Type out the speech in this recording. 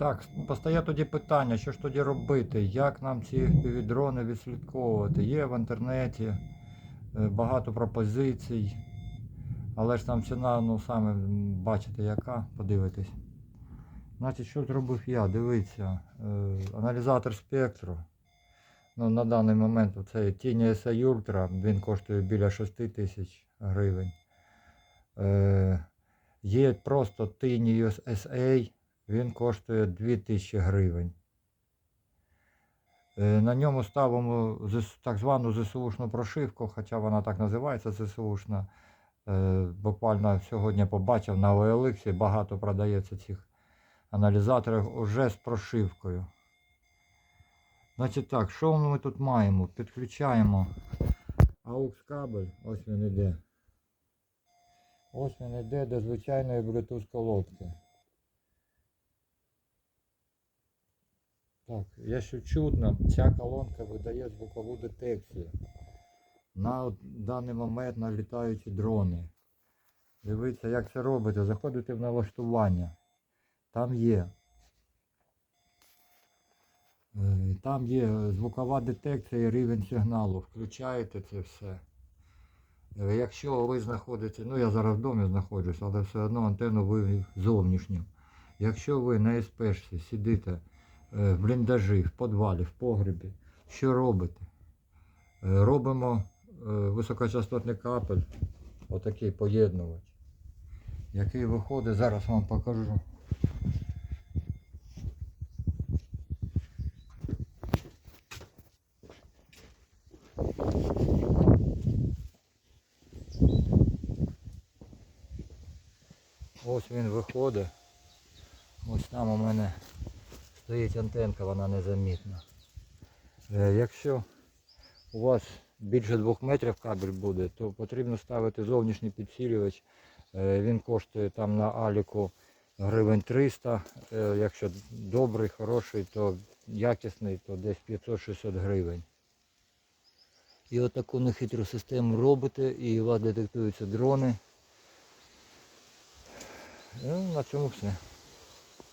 Так, постає тоді питання, що ж тоді робити, як нам ці дрони відслідковувати. Є в інтернеті е, багато пропозицій, але ж там ціна, ну саме бачите яка, подивитесь. Значить, що зробив я? Дивіться, е, аналізатор спектру. Ну, на даний момент цей Tiny SA Ultra, він коштує біля 6 тисяч гривень. Е, є просто Tiny SA, він коштує 2000 гривень. Е, На ньому ставимо так звану ЗСУшну прошивку, хоча вона так називається ЗСУшна. Е, Буквально сьогодні побачив на OLX багато продається цих аналізаторів уже з прошивкою. Значить так, що ми тут маємо? Підключаємо AUX кабель, ось він іде. Ось він іде до звичайної Bluetooth колодки. Так, якщо чутно, ця колонка видає звукову детекцію. На даний момент налітаючі дрони. Дивіться, як це робите. Заходите в налаштування. Там є. е, Там є звукова детекція і рівень сигналу. Включаєте це все. Е, Якщо ви знаходите, ну я зараз в домі знаходжусь, але все одно антенну вивів зовнішню. Якщо ви на СПшці сидите в бліндажі, в підвалі, в погребі, що робите? Е, Робимо е, високочастотний капель, отакий поєднувач, який виходить, зараз вам покажу. Ось він виходить. Ось там у мене стоїть антенка, вона незамітна. Е, Якщо у вас більше 2 метрів кабель буде, то потрібно ставити зовнішній підсилювач. Е, Він коштує там на аліку гривень 300. Е, Якщо добрий, хороший, то якісний, то десь 500-600 гривень. І отаку нехитру систему робите, і у вас детектуються дрони. Ну, на цьому все.